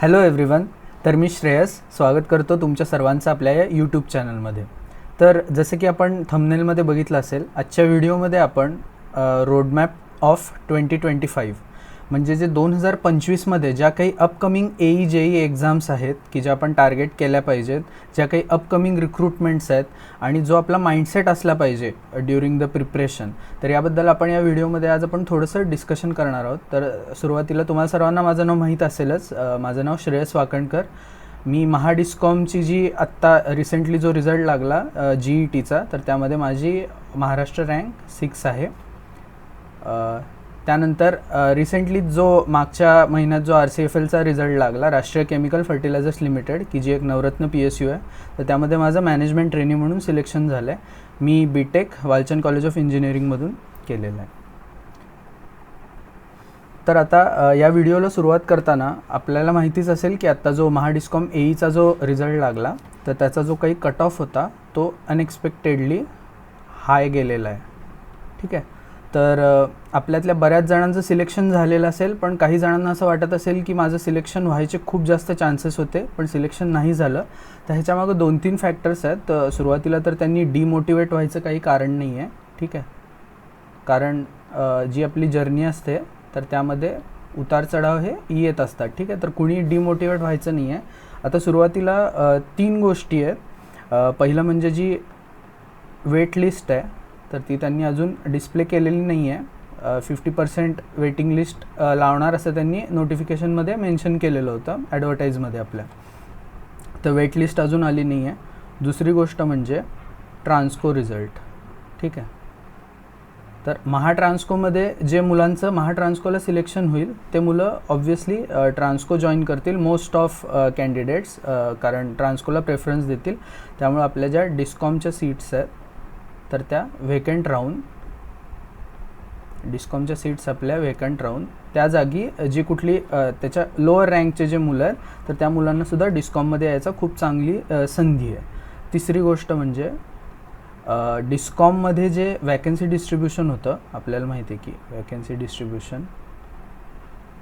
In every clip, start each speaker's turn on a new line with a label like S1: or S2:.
S1: Hello everyone तर मी श्रेयस. स्वागत करतो तुमच्या सर्वांचं आपल्या या यूट्यूब चॅनलमध्ये तर जसं की आपण थंबनेलमध्ये बघितलं असेल आजच्या व्हिडिओमध्ये आपण roadmap of twenty twenty five म्हणजे जे दोन हजार पंचवीसमध्ये ज्या काही upcoming A E J E exams आहेत की ज्या आपण टार्गेट केल्या पाहिजेत ज्या काही अपकमिंग रिक्रुटमेंट्स आहेत आणि जो आपला माइंडसेट असला पाहिजे ड्युरिंग द प्रिपरेशन तर याबद्दल आपण या व्हिडिओमध्ये आज आपण थोडंसं डिस्कशन करणार आहोत. तर सुरुवातीला तुम्हाला सर्वांना माझं नाव माहीत असेलच. माझं नाव श्रेयस वाकणकर. मी महाडिस्कॉमची जी आत्ता रिसेंटली जो रिझल्ट लागला जी ई टीचा तर त्यामध्ये माझी महाराष्ट्र रँक सिक्स आहे. त्यानंतर रिसेंटली जो मागच्या महिन्यात जो आर सी एफ एलचा रिझल्ट लागला राष्ट्रीय केमिकल फर्टिलायझर्स लिमिटेड की जी एक नवरत्न पी एस यू आहे तर त्यामध्ये माझं मॅनेजमेंट ट्रेनिंग म्हणून सिलेक्शन झालं आहे मी B Tech Walchand college of इंजिनिअरिंगमधून केलेलं आहे. तर आता या व्हिडिओला सुरुवात करताना आपल्याला माहितीच असेल की आत्ता जो महाडिस्कॉम एईचा जो रिझल्ट लागला तर त्याचा जो काही कट ऑफ होता तो अनएक्सपेक्टेडली हाय गेलेला आहे. ठीक आहे? तर आपल्यातल्या बऱ्याच जणांचं सिलेक्शन झालेलं असेल पण काही जणांना असं वाटत असेल की माझं सिलेक्शन व्हायचे खूप जास्त चान्सेस होते पण सिलेक्शन नाही झालं. तर ह्याच्यामागं दोन तीन फॅक्टर्स आहेत. तर सुरुवातीला तर त्यांनी डिमोटिवेट व्हायचं काही कारण नाही आहे ठीक आहे? कारण जी आपली जर्नी असते तर त्यामध्ये उतार चढाव हे येत असतात. ठीक आहे? तर कुणी डिमोटिवेट व्हायचं नाही आहे आता सुरुवातीला तीन गोष्टी आहेत. पहिलं म्हणजे जी वेट लिस्ट आहे तर ती त्यांनी अजून डिस्प्ले केलेली नाही आहे फिफ्टी पर्सेंट वेटिंग लिस्ट लावणार असं त्यांनी नोटिफिकेशनमध्ये मेन्शन केलेलं होतं ॲडव्हर्टाईजमध्ये आपल्या. तर वेट लिस्ट अजून आली नाही आहे दुसरी गोष्ट म्हणजे ट्रान्सको रिझल्ट ठीक आहे? तर महाट्रान्स्कोमध्ये जे मुलांचं महाट्रान्स्कोला सिलेक्शन होईल ते मुलं ऑब्व्हियसली ट्रान्स्को जॉईन करतील मोस्ट ऑफ कॅन्डिडेट्स कारण ट्रान्स्कोला प्रेफरन्स देतील. त्यामुळे आपल्या ज्या डिस्कॉमच्या सीट्स आहेत तर त्या व्हेकंट राहून डिस्कॉमच्या सीट्स आपल्या व्हेकंट राहून त्या जागी जी कुठली त्याच्या लोअर रँकचे जे मुलं आहेत तर त्या मुलांना सुद्धा डिस्कॉममध्ये यायचा खूप चांगली संधी आहे. तिसरी गोष्ट म्हणजे डिस्कॉममध्ये जे वॅकन्सी डिस्ट्रीब्युशन होतं आपल्याला माहिती आहे की वॅकन्सी डिस्ट्रीब्युशन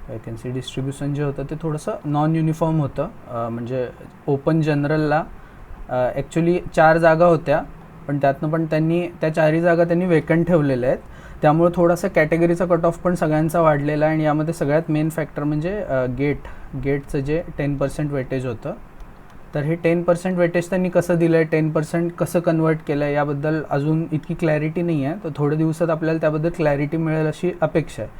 S1: वॅकन्सी डिस्ट्रीब्युशन जे होतं ते थोडंसं नॉन युनिफॉर्म होतं म्हणजे ओपन जनरलला ॲक्च्युली चार जागा होत्या. पण त्यातनं पण त्यांनी त्या चारही जागा त्यांनी वेकंट ठेवलेल्या आहेत. त्यामुळे थोडासा कॅटेगरीचा कट ऑफ पण सगळ्यांचा वाढलेला आहे आणि यामध्ये सगळ्यात मेन फॅक्टर म्हणजे गेट गेटचं जे टेन पर्सेंट वेटेज होतं. तर हे टेन पर्सेंट वेटेज त्यांनी कसं दिलं आहे टेन पर्सेंट कसं कन्वर्ट केलं आहे याबद्दल अजून इतकी क्लॅरिटी नाही आहे तर थोड्या दिवसात आपल्याला त्याबद्दल क्लॅरिटी मिळेल अशी अपेक्षा आहे.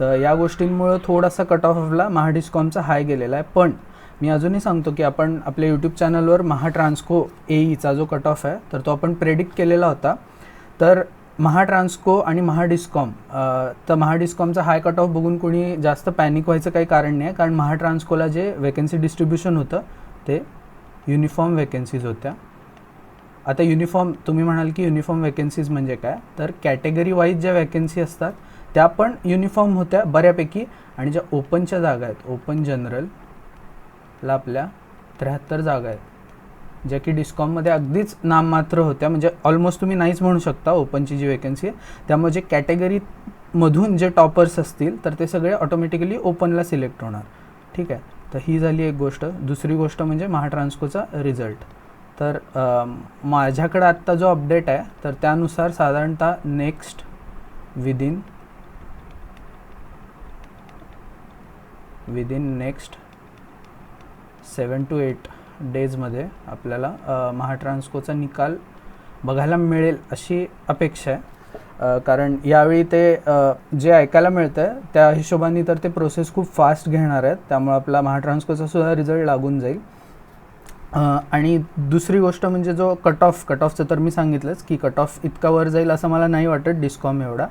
S1: तर या गोष्टींमुळं थोडासा कट ऑफला महाडिस्कॉमचा हाय गेलेला आहे. पण मी अजूनही सांगतो की आपण आपल्या यूट्यूब चॅनलवर महाट्रान्सको एईचा जो कट ऑफ आहे तर तो आपण प्रेडिक्ट केलेला होता. तर महाट्रान्सको आणि महाडिस्कॉम तर महाडिस्कॉमचा हाय कट ऑफ बघून कोणी जास्त पॅनिक व्हायचं काही कारण नाही कारण महाट्रान्सकोला जे वेकन्सी डिस्ट्रीब्युशन होतं ते युनिफॉर्म वेकन्सीज होत्या. आता युनिफॉर्म तुम्ही म्हणाल की युनिफॉर्म वेकन्सीज म्हणजे काय? तर कॅटेगरी वाईज ज्या वॅकन्सी असतात त्या पण युनिफॉर्म होत्या बऱ्यापैकी. आणि ज्या ओपनच्या जागा आहेत ओपन जनरल ला आपल्या त्र्याहत्तर जागा आहेत. ज्या की डिस्कॉममध्ये अगदीच नाममात्र होत्या. म्हणजे ऑलमोस्ट तुम्ही नाहीच म्हणू शकता ओपनची जी वेकन्सी आहे. त्यामुळे जे कॅटेगरीमधून जे टॉपर्स असतील तर ते सगळे ऑटोमॅटिकली ओपनला सिलेक्ट होणार. ठीक आहे? तर ही झाली एक गोष्ट. दुसरी गोष्ट म्हणजे महाट्रान्सकोचा रिझल्ट तर माझ्याकडं आत्ता जो अपडेट आहे तर त्यानुसार साधारणतः next within within next seven to eight डेजमध्ये आपल्याला महाट्रान्सकोचा निकाल बघायला मिळेल अशी अपेक्षा आहे. कारण यावेळी ते जे ऐकायला मिळतं आहे त्या हिशोबाने तर ते प्रोसेस खूप फास्ट घेणार आहेत. त्यामुळे आपला महाट्रान्सकोचा सुद्धा रिझल्ट लागून जाईल. आणि दुसरी गोष्ट म्हणजे जो कट ऑफ कट ऑफचं तर मी सांगितलंच की कट ऑफ इतका वर जाईल असं मला नाही वाटत डिस्कॉम एवढा.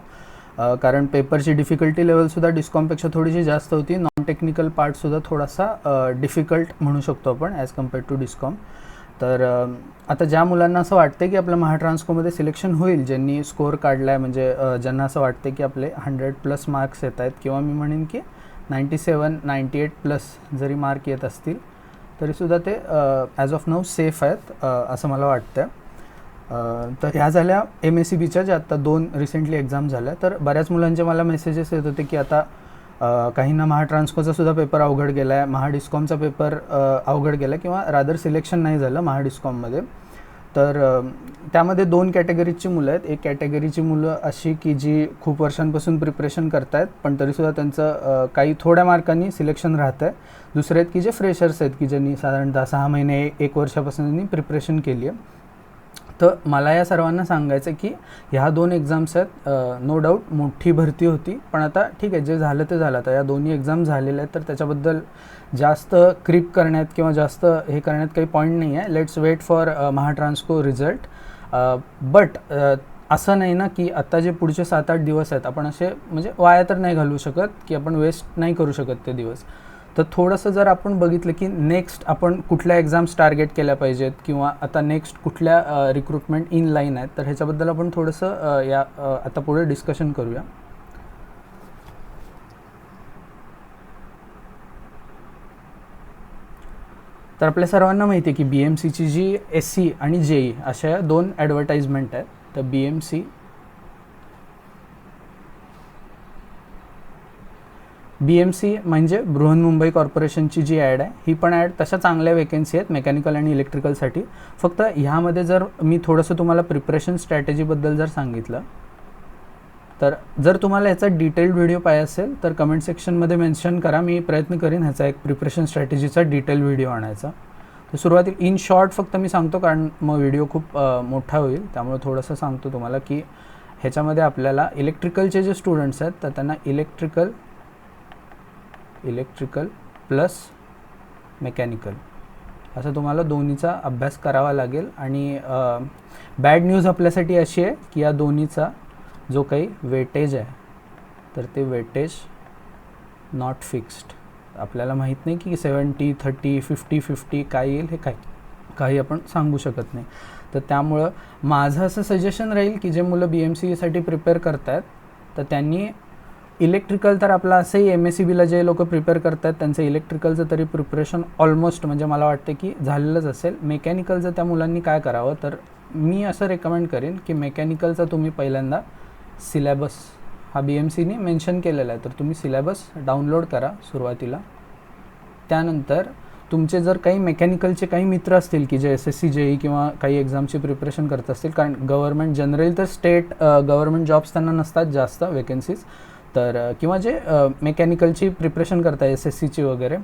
S1: कारण पेपरची डिफिकल्टी लेवलसुद्धा डिस्कॉमपेक्षा थोडीशी जास्त होती. नॉन टेक्निकल पार्टसुद्धा थोडासा डिफिकल्ट म्हणू शकतो आपण ॲज कम्पेअर्ड टू डिस्कॉम तर आता ज्या मुलांना असं वाटतं की आपलं महाट्रान्सकोमध्ये सिलेक्शन होईल ज्यांनी स्कोअर काढला आहे म्हणजे ज्यांना असं वाटतं की आपले हंड्रेड प्लस मार्क्स येत आहेत किंवा मी म्हणेन की ninety seven ninety eight plus जरी मार्क येत असतील तरीसुद्धा ते ॲज ऑफ नाऊ सेफ आहेत असं मला वाटतं आहे तर ह्या झाल्या एम एस सी बीच्या ज्या आत्ता दोन रिसेंटली एक्झाम झाल्या. तर बऱ्याच मुलांचे मला मेसेजेस येत होते की आता काहींना महाट्रान्सकोचा सुद्धा पेपर अवघड गेला आहे महाडिस्कॉमचा पेपर अवघड गेला किंवा रादर सिलेक्शन नाही झालं महाडिस्कॉममध्ये तर त्यामध्ये दोन कॅटेगरीजची मुलं आहेत. एक कॅटेगरीची मुलं अशी की जी खूप वर्षांपासून प्रिपरेशन करतायत पण तरीसुद्धा त्यांचं काही थोड्या मार्कांनी सिलेक्शन राहतं आहे दुसरे आहेत की जे फ्रेशर्स आहेत की ज्यांनी साधारणतः सहा महिने एक वर्षापासून त्यांनी प्रिपरेशन केली आहे तर मला या सर्वांना सांगायचं आहे की ह्या दोन एक्झाम्स आहेत नो डाऊट मोठी भरती होती पण आता ठीक आहे जे झालं ते झालं. आता या दोन्ही एक्झाम झालेल्या आहेत तर त्याच्याबद्दल जास्त क्रिप करण्यात किंवा जास्त हे करण्यात काही पॉईंट नाही आहे. Let's wait for Mahatransco result but असं नाही ना की आत्ता जे पुढचे सात आठ दिवस आहेत आपण असे म्हणजे वाया तर नाही घालवू शकत की आपण वेस्ट नाही करू शकत ते दिवस. तर थोडंसं जर आपण बघितलं की नेक्स्ट आपण कुठल्या एक्झाम्स टार्गेट केल्या पाहिजेत किंवा आता नेक्स्ट कुठल्या रिक्रुटमेंट इन लाईन आहेत तर ह्याच्याबद्दल आपण थोडंसं या आता पुढे डिस्कशन करूया. तर आपल्या सर्वांना माहिती आहे की बी एम सीची जी एस सी आणि जे ई अशा दोन ॲडव्हर्टाईजमेंट आहेत तर B M C B M C म्हणजे बृहन्मुंबई कॉर्पोरेशनची जी ॲड आहे ही पण ॲड तशा चांगल्या वेकेन्सी आहेत मेकॅनिकल आणि इलेक्ट्रिकलसाठी फक्त ह्यामध्ये जर मी थोडंसं तुम्हाला प्रिपरेशन स्ट्रॅटेजीबद्दल जर सांगितलं तर जर तुम्हाला ह्याचा डिटेल्ड व्हिडिओ पाहिजे असेल तर कमेंट सेक्शनमध्ये मेन्शन करा. मी प्रयत्न करीन ह्याचा एक प्रिपरेशन स्ट्रॅटेजीचा डिटेल व्हिडिओ आणायचा. तर सुरुवातीला इन शॉर्ट फक्त मी सांगतो कारण मग व्हिडिओ खूप मोठा होईल. त्यामुळे थोडंसं सांगतो तुम्हाला की ह्याच्यामध्ये आपल्याला इलेक्ट्रिकलचे जे स्टुडंट्स आहेत तर त्यांना इलेक्ट्रिकल इलेक्ट्रिकल प्लस मेकॅनिकल असं तुम्हाला दोन्हीचा अभ्यास करावा लागेल. आणि बॅड न्यूज आपल्यासाठी अशी आहे की या दोन्हीचा जो काही वेटेज आहे तर ते वेटेज नॉट फिक्स्ड आपल्याला माहीत नाही की सेवन्टी थर्टी फिफ्टी फिफ्टी काय येईल हे काय काही आपण सांगू शकत नाही. तर त्यामुळं माझं असं सजेशन राहील की जे मुलं बी एम सीसाठी प्रिपेअर करत आहेत तर त्यांनी इलेक्ट्रिकल तर आपलं असंही एम एस सी बीला जे लोक प्रिपेअर करतात त्यांचं इलेक्ट्रिकलचं तरी प्रिपरेशन ऑलमोस्ट म्हणजे मला वाटतं की झालेलंच असेल. मेकॅनिकलचं त्या मुलांनी काय करावं? तर मी असं रेकमेंड करेन की मेकॅनिकलचा तुम्ही पहिल्यांदा सिलॅबस हा बी एम सीने मेन्शन केलेला आहे. तर तुम्ही सिलॅबस डाउनलोड करा सुरुवातीला. त्यानंतर तुमचे जर काही मेकॅनिकलचे काही मित्र असतील की जे S S C J E किंवा काही एक्झामची प्रिपरेशन करत असतील कारण गव्हर्मेंट जनरली तर स्टेट गव्हर्मेंट जॉब्स त्यांना नसतात जास्त वेकन्सीज तर किंवा जे मेकॅनिकलची प्रिपरेशन करताय एस एस सीची वगैरे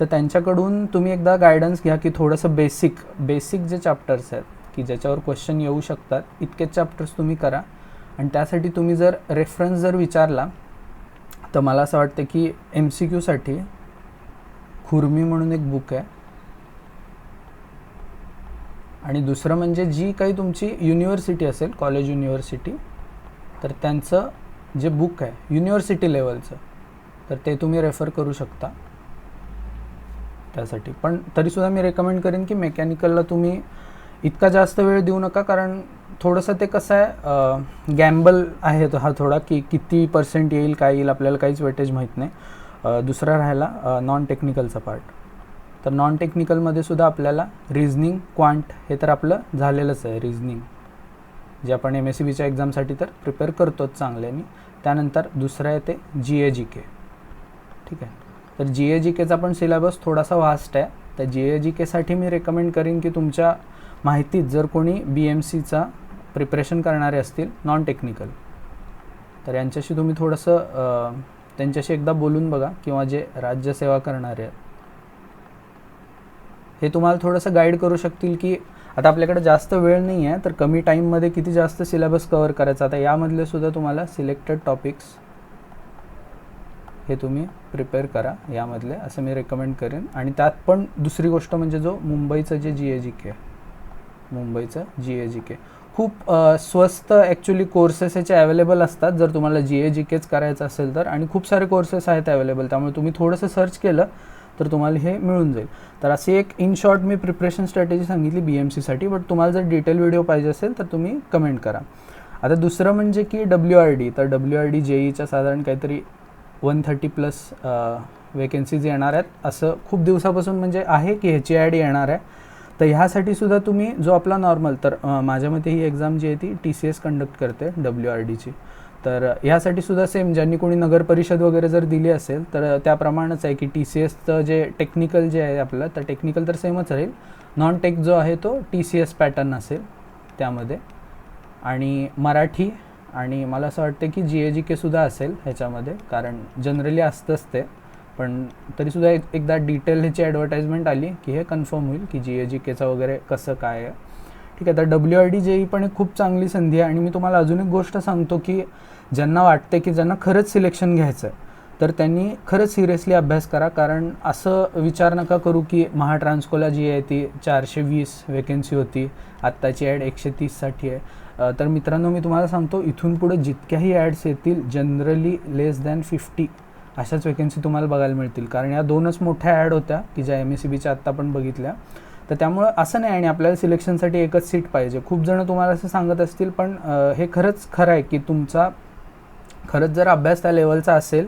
S1: तर त्यांच्याकडून तुम्ही एकदा गायडन्स घ्या की थोडंसं बेसिक बेसिक जे चॅप्टर्स आहेत की ज्याच्यावर क्वेश्चन येऊ शकतात इतकेच चॅप्टर्स तुम्ही करा. आणि त्यासाठी तुम्ही जर रेफरन्स जर विचारला तर मला असं वाटतं की एम सी क्यूसाठी खुर्मी म्हणून एक बुक आहे. आणि दुसरं म्हणजे जी काही तुमची युनिव्हर्सिटी असेल कॉलेज युनिव्हर्सिटी तर त्यांचं जे बुक आहे युनिव्हर्सिटी लेवलचं तर ते तुम्ही रेफर करू शकता. त्यासाठी. पण तरीसुद्धा मी रेकमेंड करेन की मेकॅनिकलला तुम्ही इतका जास्त वेळ देऊ नका कारण थोडंसं ते कसं आहे गॅम्बल आहे तो हा थोडा की किती पर्सेंट येईल काय येईल आपल्याला काहीच वेटेज माहीत नाही. दुसरा राहिला नॉन टेक्निकलचा पार्ट तर नॉन टेक्निकलमध्ये सुद्धा आपल्याला रिझनिंग क्वांट हे तर आपलं झालेलंच आहे रिझनिंग जे आपण एम एस सी बीच्या एक्झामसाठी तर प्रिपेअर करतोच चांगल्याने. त्यानंतर दुसरं आहे ते जी ए जी के ठीक आहे? तर जी ए जी केचा पण सिलेबस थोडासा वास्ट आहे. तर जी ए जी केसाठी मी रेकमेंड करीन की तुमच्या माहितीत जर कोणी बी एम सीचा प्रिपरेशन करणारे असतील नॉन टेक्निकल तर यांच्याशी तुम्ही थोडंसं त्यांच्याशी एकदा बोलून बघा किंवा जे राज्यसेवा करणारे आहेत. हे तुम्हाला थोडंसं गाईड करू शकतील की आता आपल्याकडे जास्त वेळ नाही आहे तर कमी टाईममध्ये किती जास्त सिलेबस कवर करायचा? आता यामधले सुद्धा तुम्हाला सिलेक्टेड टॉपिक्स हे तुम्ही प्रिपेअर करा यामधले. असं मी रेकमेंड करेन. आणि त्यात पण दुसरी गोष्ट म्हणजे जो मुंबईचं जे जी ए जी के मुंबईचं जी ए जी के खूप स्वस्त ॲक्च्युली कोर्सेस याचे अवेलेबल असतात जर तुम्हाला जी ए जी केच करायचं असेल तर. आणि खूप सारे कोर्सेस आहेत अवेलेबल त्यामुळे तुम्ही थोडंसं सर्च केलं तर तुम्हाला हे मिळून जाईल. तर अशी एक इन शॉर्ट मी प्रिपरेशन स्ट्रॅटेजी सांगितली बी एम सीसाठी बट तुम्हाला जर डिटेल व्हिडिओ पाहिजे असेल तर तुम्ही कमेंट करा. आता दुसरं म्हणजे की डब्ल्यू आर डी तर डब्ल्यू आर डी जे ईच्या साधारण काहीतरी वन थर्टी प्लस वेकेन्सीज येणार आहेत. असं खूप दिवसापासून म्हणजे आहे की ह्याची ॲड येणार आहे. तर ह्यासाठी सुद्धा तुम्ही जो आपला नॉर्मल तर माझ्या मते ही एक्झाम जी आहे ती टी सी एस कंडक्ट करते डब्ल्यू आर डीची तर ह्यासाठी सुद्धा सेम ज्यांनी कोणी नगर परिषद वगैरे जर दिली असेल तर त्याप्रमाणेच आहे की टी सी एसचं जे टेक्निकल जे आहे आपलं तर टेक्निकल तर सेमच राहील. नॉन टेक जो आहे तो टी सी एस पॅटर्न असेल त्यामध्ये. आणि मराठी आणि मला असं वाटतं की जी ए जी केसुद्धा असेल ह्याच्यामध्ये कारण जनरली असतंच ते. पण तरीसुद्धा एक एकदा डिटेल ह्याची ॲडव्हर्टाईजमेंट आली की हे कन्फर्म होईल की जी ए जी केचं वगैरे कसं काय आहे. ठीक आहे तर W R D J E पण एक खूप चांगली संधी आहे. आणि मी तुम्हाला अजून एक गोष्ट सांगतो की ज्यांना वाटते की ज्यांना खरंच सिलेक्शन घ्यायचं आहे तर त्यांनी खरंच सिरियसली अभ्यास करा. कारण असं विचार नका करू की महाट्रान्सकोला जी आहे ती चारशे वीस वेकेन्सी होती आत्ताची ॲड एकशे तीससाठी आहे. तर मित्रांनो मी तुम्हाला सांगतो इथून पुढे जितक्याही ॲड्स येतील जनरली लेस दॅन फिफ्टी अशाच वेकेन्सी तुम्हाला बघायला मिळतील. कारण या दोनच मोठ्या ॲड होत्या की ज्या एम एस सी बीच्या आत्ता पण बघितल्या. तर त्यामुळं असं नाही आणि आपल्याला सिलेक्शनसाठी एकच सीट पाहिजे. खूप जण तुम्हाला असं सांगत असतील पण हे खरंच खरं आहे की तुमचा खरंच जर अभ्यास त्या लेवलचा असेल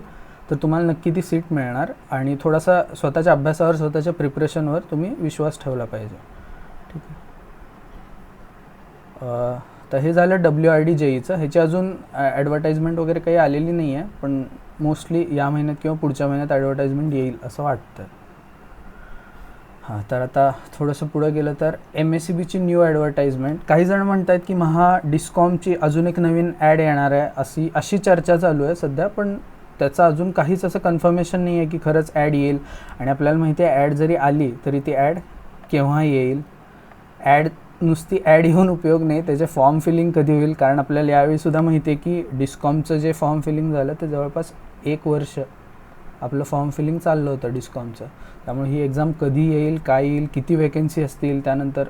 S1: तर तुम्हाला नक्की ती सीट मिळणार आणि थोडासा स्वतःच्या अभ्यासावर स्वतःच्या प्रिपरेशनवर तुम्ही विश्वास ठेवला पाहिजे. ठीक आहे. तर हे झालं डब्ल्यू आर डी जेईचं. ह्याची अजून ॲडव्हर्टाईजमेंट वगैरे काही आलेली नाही आहे पण मोस्टली या महिन्यात किंवा पुढच्या महिन्यात ॲडव्हर्टाईजमेंट येईल असं वाटतं हां तर आता थोडंसं पुढं गेलं तर एम एस सी बीची न्यू ॲडव्हर्टाईजमेंट काही जण म्हणत आहेत की महा डिस्कॉमची अजून एक नवीन ॲड येणार आहे अशी अशी चर्चा चालू आहे सध्या पण त्याचं अजून काहीच असं कन्फर्मेशन नाही आहे की खरंच ॲड येईल. आणि आपल्याला माहिती आहे ॲड जरी आली तरी ती ॲड केव्हा येईल? ॲड नुसती ॲड येऊन उपयोग नाही त्याचे फॉर्म फिलिंग कधी होईल? कारण आपल्याला यावेळीसुद्धा माहिती आहे की डिस्कॉमचं जे फॉर्म फिलिंग झालं ते जवळपास एक वर्ष आपलं फॉर्म फिलिंग चाललं होतं डिस्कॉमचं त्यामुळे ही एक्झाम कधी येईल काय येईल किती वेकेन्सी असतील त्यानंतर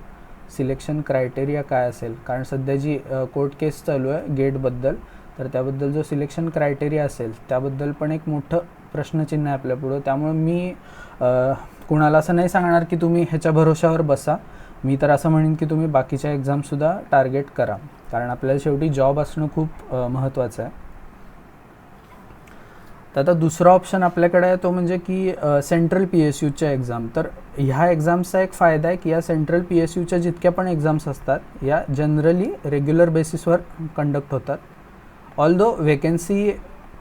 S1: सिलेक्शन क्रायटेरिया काय असेल. कारण सध्या जी कोर्ट केस चालू आहे गेटबद्दल तर त्याबद्दल जो सिलेक्शन क्रायटेरिया असेल त्याबद्दल पण एक मोठं प्रश्नचिन्ह आहे आपल्यापुढं त्यामुळं मी कुणाला असं नाही सांगणार की तुम्ही ह्याच्या भरोशावर बसा. मी तर असं म्हणेन की तुम्ही बाकीच्या एक्झामसुद्धा टार्गेट करा. कारण आपल्याला शेवटी जॉब असणं खूप महत्त्वाचं आहे. तर आता दुसरा ऑप्शन आपल्याकडे आहे तो म्हणजे की सेंट्रल पी एस यूच्या एक्झाम तर ह्या एक्झाम्सचा एक फायदा आहे की या सेंट्रल पी एस यूच्या जितक्या पण एक्झाम्स असतात या जनरली रेग्युलर बेसिसवर कंडक्ट होतात. ऑल्दो वेकेन्सी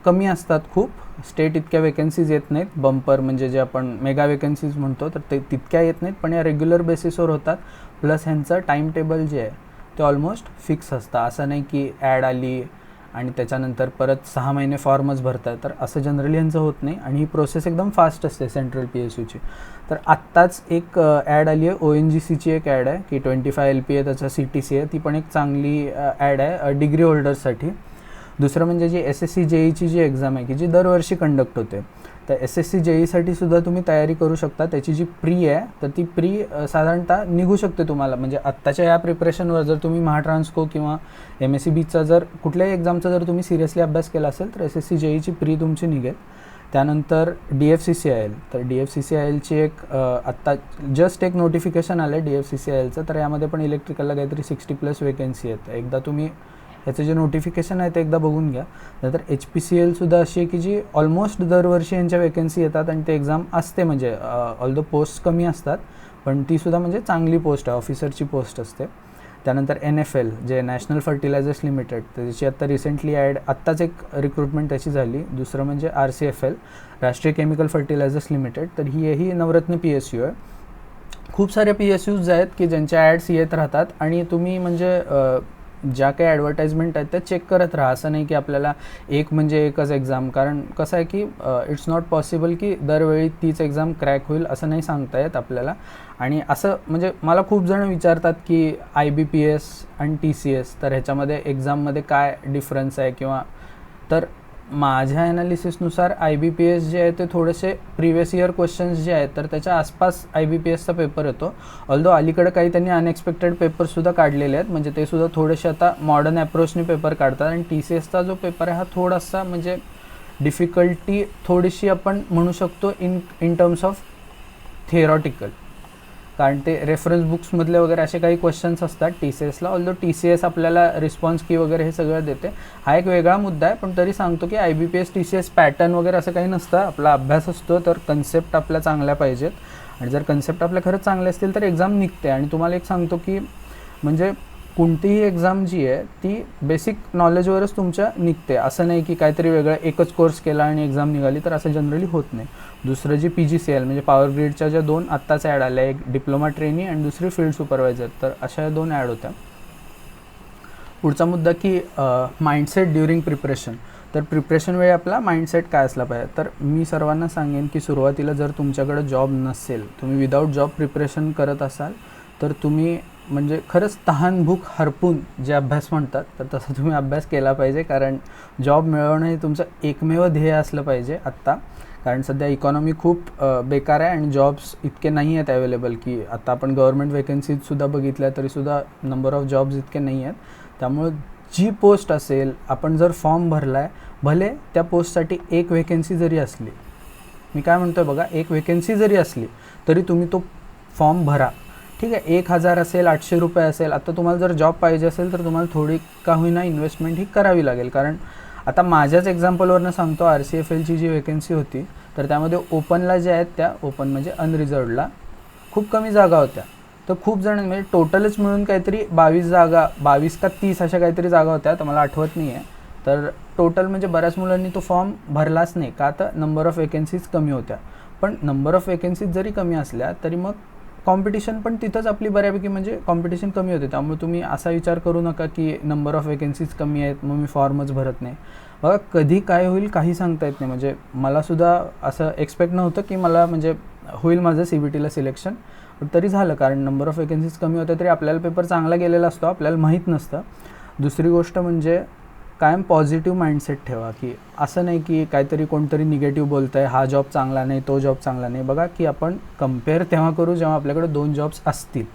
S1: कमी असतात खूप स्टेट इतक्या वेकेन्सीज येत नाहीत. बंपर म्हणजे जे आपण मेगा वेकेन्सीज म्हणतो तर ते तितक्या येत नाहीत पण या रेग्युलर बेसिसवर होतात. प्लस ह्यांचं टाईम टेबल जे आहे ते ऑलमोस्ट फिक्स असतं. असं नाही की ॲड आली आणि त्याच्यानंतर परत सहा महिने फॉर्मच भरतात तर असं जनरली यांचं होत नाही आणि ही प्रोसेस एकदम फास्ट असते सेंट्रल पी एस यूची तर आत्ताच एक ॲड आली आहे ओ एन जी सीची एक ॲड आहे. की ट्वेंटी फाय एल पी आहे त्याचा सी टी सी आहे. ती पण एक चांगली ॲड आहे डिग्री होल्डर्ससाठी दुसरं म्हणजे जी एस एस सी जे ईची जी एक्झाम आहे की जी दरवर्षी कंडक्ट होते. तर एस एस सी जेईसाठी सुद्धा तुम्ही तयारी करू शकता. त्याची जी प्री आहे तर ती प्री साधारणतः निघू शकते तुम्हाला. म्हणजे आत्ताच्या या प्रिपरेशनवर जर तुम्ही महाट्रान्सको किंवा एम एस सी बीचा जर कुठल्याही एक्झामचा जर तुम्ही सिरियसली अभ्यास केला असेल तर एस एस सी जेईची प्री तुमची निघेल. त्यानंतर D F C C I L तर D F C C I एलची एक आत्ता जस्ट एक नोटिफिकेशन आलं आहे D F C C I एलचं तर यामध्ये पण इलेक्ट्रिकलला काहीतरी सिक्स्टी प्लस वेकन्सी आहेत. एकदा तुम्ही याचं जे नोटिफिकेशन आहे ते एकदा बघून घ्या. नंतर एच पी सी एलसुद्धा अशी आहे की जी ऑलमोस्ट दरवर्षी यांच्या वेकन्सी येतात आणि ते एक्झाम असते म्हणजे ऑल द पोस्ट कमी असतात पण तीसुद्धा म्हणजे चांगली पोस्ट आहे ऑफिसरची पोस्ट असते. त्यानंतर एन एफ एल जे नॅशनल फर्टिलायझर्स लिमिटेड त्याची आत्ता रिसेंटली ॲड आत्ताच एक रिक्रुटमेंट त्याची झाली. दुसरं म्हणजे R C F L Rashtriya chemical fertilizers limited तर ही ही नवरत्न पी एस यू आहे. खूप सारे पी एस यूज आहेत की ज्यांच्या ॲड्स येत राहतात आणि तुम्ही म्हणजे ज्या काही ॲडव्हर्टाईजमेंट आहेत त्या चेक करत राहा. असं नाही की आपल्याला एक म्हणजे एकच एक्झाम कारण कसं आहे की इट्स नॉट पॉसिबल की दरवेळी तीच एक्झाम क्रॅक होईल असं नाही सांगता येत आपल्याला. आणि असं म्हणजे मला खूप जण विचारतात की आय बी पी एस आणि टी सी एस तर ह्याच्यामध्ये एक्झाममध्ये काय डिफरन्स आहे किंवा तर माझ्या ॲनालिसिसनुसार आय बी पी एस जे आहे ते थोडेसे प्रिव्हियस इयर क्वेश्चन्स जे आहेत तर त्याच्या आसपास आय बी पी एसचा पेपर येतो. ऑल्दो अलीकडे काही त्यांनी अनएक्सपेक्टेड पेपरसुद्धा काढलेले आहेत म्हणजे ते सुद्धा थोडेसे आता मॉडर्न अप्रोचने पेपर काढतात. आणि टी सी एसचा जो पेपर आहे हा थोडासा म्हणजे डिफिकल्टी थोडीशी आपण म्हणू शकतो in in terms of theoretical कारण ते रेफरन्स बुक्समधले वगैरे असे काही क्वेश्चन्स असतात. टी सी एसला ऑल्दो टी सी एस आपल्याला रिस्पॉन्स की वगैरे हे सगळं देते. हा एक वेगळा मुद्दा आहे पण तरी सांगतो की I B P S T C S pattern वगैरे असं काही नसतं. आपला अभ्यास असतो तर कन्सेप्ट आपल्या चांगल्या पाहिजेत. आणि जर कन्सेप्ट आपल्या खरंच चांगले असतील तर एक्झाम निघते. आणि तुम्हाला एक सांगतो की म्हणजे कोणतीही एक्झाम जी आहे ती बेसिक नॉलेजवरच तुमच्या निघते. असं नाही की काहीतरी वेगळं एकच कोर्स केला आणि एक्झाम निघाली तर असं जनरली होत नाही. दुसरं जी पी जी सी एल म्हणजे पॉवर ग्रीडच्या ज्या दोन आत्ताच ॲड आल्या एक डिप्लोमा ट्रेनी आणि दुसरी फील्ड सुपरवायझर तर अशा या दोन ॲड होत्या. पुढचा मुद्दा की माइंडसेट ड्युरिंग प्रिपरेशन तर प्रिपरेशन वेळी आपला माइंडसेट काय असला पाहिजे? तर मी सर्वांना सांगेन की सुरुवातीला जर तुमच्याकडं जॉब नसेल तुम्ही विदाऊट जॉब प्रिपरेशन करत असाल तर तुम्ही म्हणजे खरंच तहान भूक हरपून जे अभ्यास म्हणतात तर तसं तुम्ही अभ्यास केला पाहिजे. कारण जॉब मिळवणं हे तुमचं एकमेव ध्येय असलं पाहिजे आत्ता. कारण सध्या इकॉनॉमी खूप बेकार आहे आणि जॉब्स इतके नाही आहेत अवेलेबल की आता आपण गव्हर्मेंट वेकन्सीजसुद्धा बघितल्या तरीसुद्धा नंबर ऑफ जॉब्स इतके नाही आहेत. त्यामुळं जी पोस्ट असेल आपण जर फॉर्म भरला आहे भले त्या पोस्टसाठी एक वेकन्सी जरी असली मी काय म्हणतो आहे बघा एक वेकन्सी जरी असली तरी तुम्ही तो फॉर्म भरा. ठीक आहे एक हजार असेल आठशे रुपये असेल आता तुम्हाला जर जॉब पाहिजे असेल तर तुम्हाला थोडी का होईना इन्व्हेस्टमेंट ही करावी लागेल. कारण आता माझ्याच एक्झाम्पलवरनं सांगतो आर सी एफ एलची जी वेकन्सी होती तर त्यामध्ये ओपनला ज्या आहेत त्या ओपन म्हणजे अनरिझर्वडला खूप कमी जागा होत्या. तर खूप जण म्हणजे टोटलच मिळून काहीतरी बावीस जागा बावीस का तीस अशा काहीतरी जागा होत्या तर मला आठवत नाही आहे तर टोटल म्हणजे बऱ्याच मुलांनी तो फॉर्म भरलाच नाही का तर नंबर ऑफ वेकन्सीज कमी होत्या. पण नंबर ऑफ वेकन्सीज जरी कमी असल्या तरी मग कॉम्पिटिशन पण तिथंच आपली बऱ्यापैकी म्हणजे कॉम्पिटिशन कमी होते. त्यामुळे तुम्ही असा विचार करू नका की नंबर ऑफ वेकन्सीज कमी आहेत मग मी फॉर्मच भरत नाही. बघा कधी काय होईल काही सांगता येत नाही. म्हणजे मलासुद्धा असं एक्सपेक्ट नव्हतं की मला म्हणजे होईल माझं सी बी टीला सिलेक्शन तरी झालं कारण नंबर ऑफ वेकन्सीज कमी होत्या तरी आपल्याला पेपर चांगला गेलेला असतो आपल्याला माहीत नसतं. दुसरी गोष्ट म्हणजे कायम पॉझिटिव्ह माइंडसेट ठेवा की असं नाही की काहीतरी कोणतरी निगेटिव्ह बोलतं आहे हा जॉब चांगला नाही तो जॉब चांगला नाही. बघा की आपण कंपेअर तेव्हा करू जेव्हा आपल्याकडे दोन जॉब्स असतील.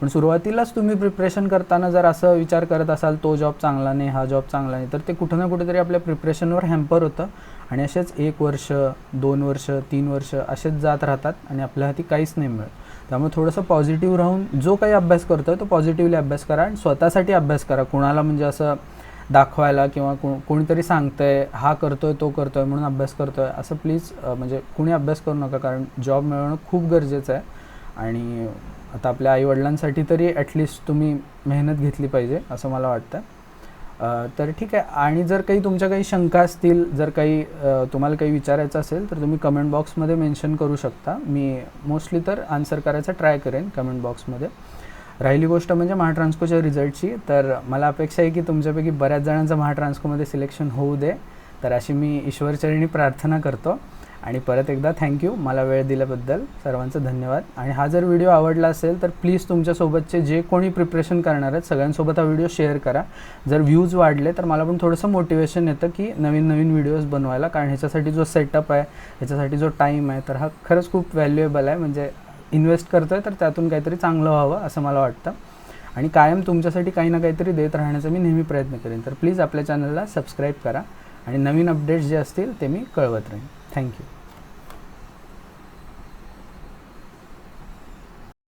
S1: पण सुरुवातीलाच तुम्ही प्रिपरेशन करताना जर असं विचार करत असाल तो जॉब चांगला नाही हा जॉब चांगला नाही तर ते कुठं ना कुठेतरी आपल्या प्रिपरेशनवर हॅम्पर होतं. आणि असेच एक वर्ष दोन वर्ष तीन वर्ष असेच जात राहतात आणि आपल्या हाती काहीच नाही मिळत. त्यामुळे थोडंसं पॉझिटिव्ह राहून जो काही अभ्यास करतोय तो पॉझिटिव्हली अभ्यास करा आणि स्वतःसाठी अभ्यास करा. कुणाला म्हणजे असं दाखवायला किंवा को कोणीतरी सांगतंय हा करतोय तो करतोय म्हणून अभ्यास करतोय असं प्लीज म्हणजे कुणी अभ्यास करू नका कारण जॉब मिळवणं खूप गरजेचं आहे. आणि आता आपल्या आईवडिलांसाठी तरी ॲटलिस्ट तुम्ही मेहनत घेतली पाहिजे असं मला वाटतं. तर ठीक आहे. आणि जर काही तुमच्या काही शंका असतील जर काही तुम्हाला काही विचारायचं असेल तर तुम्ही कमेंट बॉक्समध्ये मेन्शन करू शकता. मी मोस्टली तर आन्सर करायचा ट्राय करेन कमेंट बॉक्समध्ये राहिली गोष्ट म्हणजे महाट्रान्सकोच्या रिझल्टची. तर मला अपेक्षा आहे की तुमच्यापैकी बऱ्याच जणांचं महाट्रान्सकोमध्ये सिलेक्शन होऊ दे. तर अशी मी ईश्वरचरणी प्रार्थना करतो. आणि परत एकदा थँक्यू मला वेळ दिल्याबद्दल सर्वांचं धन्यवाद. आणि हा जर व्हिडिओ आवडला असेल तर प्लीज तुमच्यासोबतचे जे कोणी प्रिपरेशन करणार आहेत सगळ्यांसोबत हा व्हिडिओ शेअर करा. जर व्ह्यूज वाढले तर मला पण थोडंसं मोटिवेशन येतं की नवीन नवीन व्हिडिओज बनवायला. कारण ह्याच्यासाठी जो सेटअप आहे ह्याच्यासाठी जो टाईम आहे तर हा खरंच खूप व्हॅल्युएबल आहे. म्हणजे इन्व्हेस्ट करतोय तर त्यातून काहीतरी चांगलं व्हावं असं मला वाटतं. आणि कायम तुमच्यासाठी काही ना काहीतरी देत राहण्याचा मी नेहमी प्रयत्न करेन. तर प्लीज आपल्या चॅनलला सबस्क्राईब करा. आणि नवीन अपडेट्स जे असतील ते मी कळवत राहीन. थँक्यू.